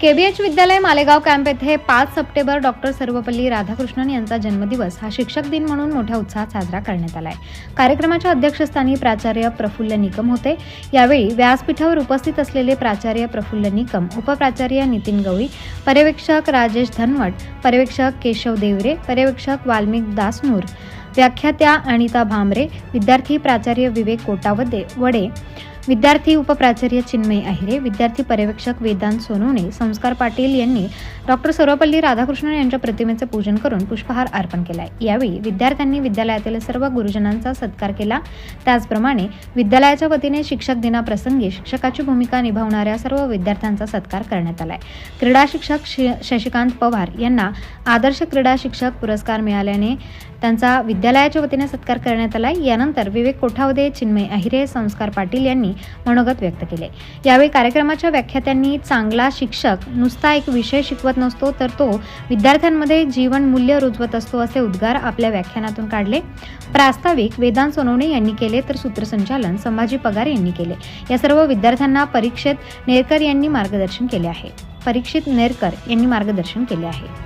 केबीएच विद्यालय मालेगाव कॅम्प येथे पाच सप्टेंबर डॉक्टर सर्वपल्ली राधाकृष्णन यांचा जन्मदिवस हा शिक्षक दिन म्हणून मोठ्या उत्साहात साजरा करण्यात आलाय. कार्यक्रमाच्या अध्यक्षस्थानी प्राचार्य प्रफुल्ल निकम होते. यावेळी व्यासपीठावर उपस्थित असलेले प्राचार्य प्रफुल्ल निकम उपप्राचार्य नितीन गवळी पर्यवेक्षक राजेश धनवट पर्यवेक्षक केशव देवरे पर्यवेक्षक वाल्मिक दासनूर व्याख्यात्या अनिता भामरे विद्यार्थी प्राचार्य विवेक कोटावदे वडे विद्यार्थी उपप्राचार्य चिन्मय अहिरे विद्यार्थी पर्यवेक्षक वेदांत सोनवणे संस्कार पाटील यांनी डॉक्टर सर्वपल्ली राधाकृष्णन यांच्या प्रतिमेचे पूजन करून पुष्पहार अर्पण केला यावेळी विद्यार्थ्यांनी विद्यालयातील सर्व गुरुजनांचा सत्कार केला. त्याचप्रमाणे विद्यालयाच्या वतीने शिक्षक दिनाप्रसंगी शिक्षकाची भूमिका निभावणाऱ्या सर्व विद्यार्थ्यांचा सत्कार करण्यात आलाय. क्रीडा शिक्षक शशिकांत पवार यांना आदर्श क्रीडा शिक्षक पुरस्कार मिळाल्याने त्यांचा विद्यालयाच्या वतीने सत्कार करण्यात आला यानंतर विवेक कोठावदे चिन्मय अहिरे संस्कार पाटील यांनी मनोगत व्यक्त केले. यावेळी कार्यक्रमाच्या व्याख्यात्यांनी चांगला शिक्षक नुसता एक विषय शिकवत नसतो तर तो विद्यार्थ्यांमध्ये जीवन मूल्य रुजवत असतो असे उद्गार आपल्या व्याख्यानातून काढले. प्रास्ताविक वेदांत सोनवणे यांनी केले तर सूत्रसंचालन संभाजी पगार यांनी केले. या सर्व विद्यार्थ्यांना परीक्षेत नेरकर यांनी मार्गदर्शन केले आहे. परीक्षित नेरकर यांनी मार्गदर्शन केले आहे.